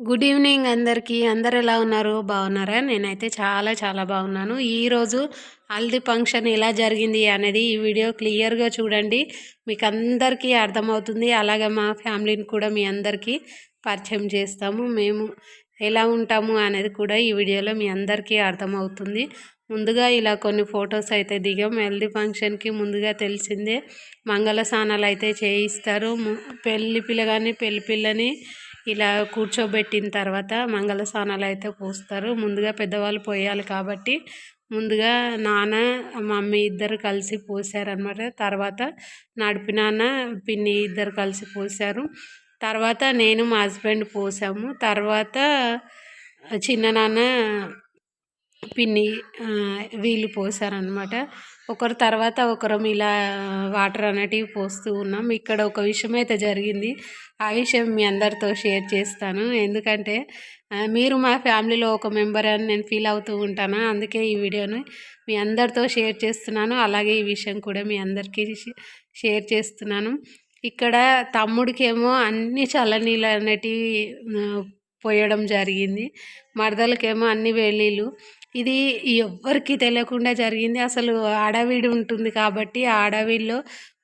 Good evening అందరికీ. అందరు ఎలా ఉన్నారు? బాగున్నారా? నేనైతే చాలా చాలా బాగున్నాను. ఈరోజు హల్దీ ఫంక్షన్ ఎలా జరిగింది అనేది ఈ వీడియో క్లియర్గా చూడండి. మీకు అందరికీ అర్థమవుతుంది. అలాగే మా ఫ్యామిలీని కూడా మీ అందరికీ పరిచయం చేస్తాము. మేము ఎలా ఉంటాము అనేది కూడా ఈ వీడియోలో మీ అందరికీ అర్థమవుతుంది. ముందుగా ఇలా కొన్ని ఫొటోస్ అయితే దిగాం. హెల్దీ ఫంక్షన్కి ముందుగా తెలిసిందే మంగళ స్నానాలు అయితే చేయిస్తారు. పెళ్ళి పిల్లగాని పెళ్ళి పిల్లని ఇలా కూర్చోబెట్టిన తర్వాత మంగళ స్నానాలు అయితే పోస్తారు. ముందుగా పెద్దవాళ్ళు పోయాలి కాబట్టి ముందుగా నాన్న మమ్మీ ఇద్దరు కలిసి పోసారనమాట తర్వాత నడిపి నాన్న పిన్ని ఇద్దరు కలిసి పోసారు. తర్వాత నేను మా హస్బెండ్ పోసాము. తర్వాత చిన్న నాన్న పిన్ని వీళ్ళు పోసారనమాట ఒకరి తర్వాత ఒకరం ఇలా వాటర్ అనేటివి పోస్తూ ఉన్నాం. ఇక్కడ ఒక విషయం అయితే జరిగింది. ఆ విషయం మీ అందరితో షేర్ చేస్తాను. ఎందుకంటే మీరు మా ఫ్యామిలీలో ఒక మెంబర్ అని నేను ఫీల్ అవుతూ ఉంటాను? అందుకే ఈ వీడియోని మీ అందరితో షేర్ చేస్తున్నాను. అలాగే ఈ విషయం కూడా మీ అందరికీ షేర్ చేస్తున్నాను. ఇక్కడ తమ్ముడికేమో అన్ని చల్లనీళ్ళు అనేటివి పోయడం జరిగింది. మరదలకేమో అన్ని వేలీలు ఇది ఎవ్వరికి తెలియకుండా జరిగింది. అసలు అడవిడి ఉంటుంది కాబట్టి ఆ అడవిలో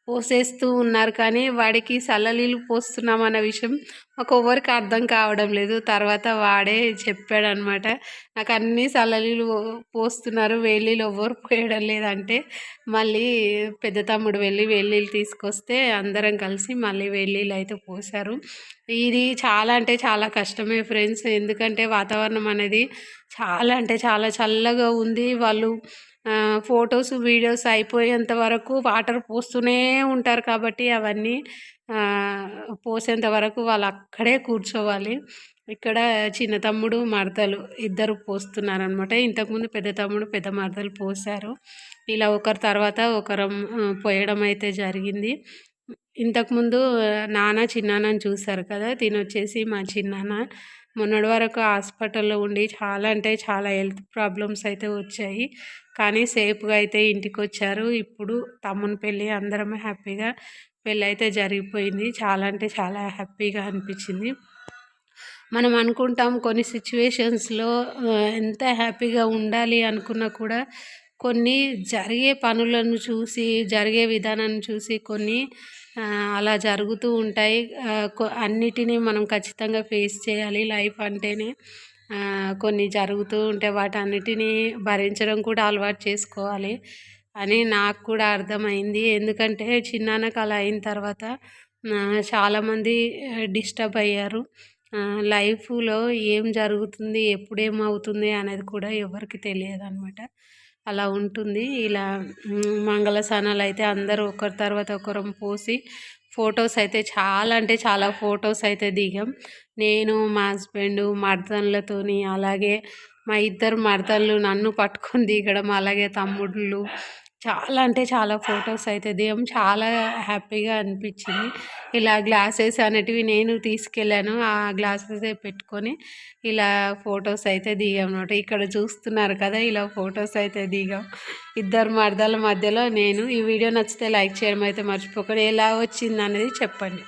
పోసేస్తూ ఉన్నారు కానీ వాడికి సల్లనీళ్ళు పోస్తున్నాం అన్న విషయం మాకు ఎవరికి అర్థం కావడం లేదు. తర్వాత వాడే చెప్పాడనమాట నాకు అన్ని సల్లనీళ్ళు పోస్తున్నారు వేలీలు ఎవ్వరు పోయడం లేదంటే మళ్ళీ పెద్ద తమ్ముడు వెళ్ళి వేలీలు తీసుకొస్తే అందరం కలిసి మళ్ళీ వేలీలు అయితే పోసారు ఇది చాలా అంటే చాలా కష్టమే ఫ్రెండ్స్ ఎందుకంటే వాతావరణం అనేది చాలా అంటే చాలా చల్లగా ఉంది. వాళ్ళు ఫొటోస్ వీడియోస్ అయిపోయేంత వరకు వాటర్ పోస్తూనే ఉంటారు కాబట్టి అవన్నీ పోసేంత వరకు వాళ్ళు అక్కడే కూర్చోవాలి. ఇక్కడ చిన్న తమ్ముడు మరదలు ఇద్దరు పోస్తున్నారనమాట ఇంతకుముందు పెద్ద తమ్ముడు పెద్ద మరదలు పోసారు ఇలా ఒకరి తర్వాత ఒకరం పోయడం అయితే జరిగింది. ఇంతకుముందు నాన్న చిన్నాన్నని చూశారు కదా? తినొచ్చేసి మా చిన్నాన్న మొన్నటి వరకు హాస్పిటల్లో ఉండి చాలా అంటే చాలా హెల్త్ ప్రాబ్లమ్స్ అయితే వచ్చాయి. కానీ సేఫ్గా అయితే ఇంటికి వచ్చారు ఇప్పుడు తమ్ముని పెళ్ళి అందరం హ్యాపీగా పెళ్ళి అయితే జరిగిపోయింది. చాలా అంటే చాలా హ్యాపీగా అనిపించింది. మనం అనుకుంటాం కొన్ని సిచ్యువేషన్స్లో ఎంత హ్యాపీగా ఉండాలి అనుకున్నా కూడా కొన్ని జరిగే పనులను చూసి జరిగే విధానాన్ని చూసి కొన్ని అలా జరుగుతూ ఉంటాయి. అన్నిటినీ మనం ఖచ్చితంగా ఫేస్ చేయాలి. లైఫ్ అంటేనే కొన్ని జరుగుతూ ఉంటే వాటన్నిటినీ భరించడం కూడా అలవాటు చేసుకోవాలి అని నాకు కూడా అర్థమైంది. ఎందుకంటే చిన్నాన్నకు అలా అయిన తర్వాత చాలామంది డిస్టర్బ్ అయ్యారు. లైఫ్లో ఏం జరుగుతుంది ఎప్పుడేమవుతుంది అనేది కూడా ఎవరికి తెలియదు అనమాట అలా ఉంటుంది. ఇలా మంగళ స్నానాలు అయితే అందరూ ఒకరి తర్వాత ఒకరం పోసి ఫొటోస్ అయితే చాలా అంటే చాలా ఫొటోస్ అయితే దిగాం. నేను మా హస్బెండ్ మర్దన్లతోని అలాగే మా ఇద్దరు మర్దన్లు నన్ను పట్టుకొని దిగడం అలాగే తమ్ముళ్ళు చాలా అంటే చాలా ఫొటోస్ అయితే దిగం చాలా హ్యాపీగా అనిపించింది. ఇలా గ్లాసెస్ అనేటివి నేను తీసుకెళ్ళాను. ఆ గ్లాసెస్ పెట్టుకొని ఇలా ఫొటోస్ అయితే దిగాం అనమాట ఇక్కడ చూస్తున్నారు కదా ఇలా ఫొటోస్ అయితే దిగాం. ఇద్దరు మర్దాల మధ్యలో నేను. ఈ వీడియో నచ్చితే లైక్ చేయడం అయితే మర్చిపోకండి. ఎలా వచ్చింది అనేది చెప్పండి.